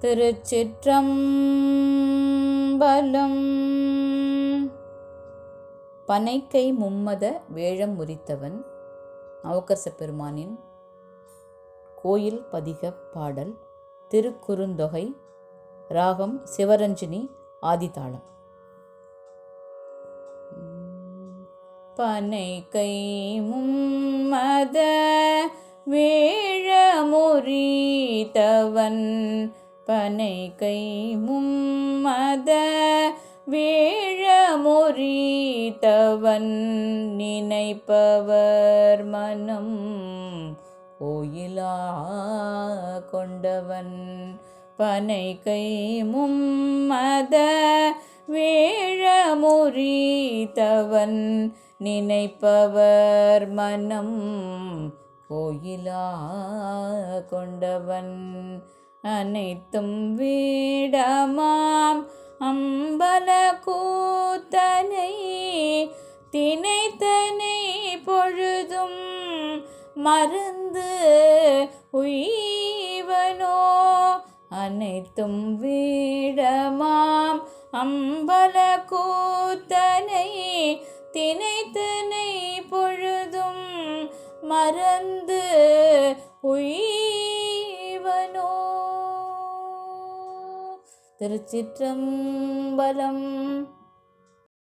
திருச்சிற்றம்பலம். பனைக்கை மும்மத வேழம் முறித்தவன் நவக்கரச பெருமானின் கோயில் பதிக பாடல் திருக்குறுந்தொகை ராகம் சிவரஞ்சினி ஆதிதாளம். பனை கை மும்மத வேழமுறித்தவன் பனை கை மும்மத வேழமுறித்தவன் நினைப்பவர் மனம் கோயிலா கொண்டவன். பனை கை மும்மத வேழமுறித்தவன் நினைப்பவர் மனம் கோயிலா கொண்டவன். அனைத்தும் வீடமாம். அம்பல கூத்தனை தினைத்தனை பொழுதும் மருந்து உய்வனோ. அனைத்தும் வீடமாம். அம்பல கூத்தனை தினைத்தனை பொழுதும் மறந்து உய்வனோ. திருச்சிற்றம்பலம்.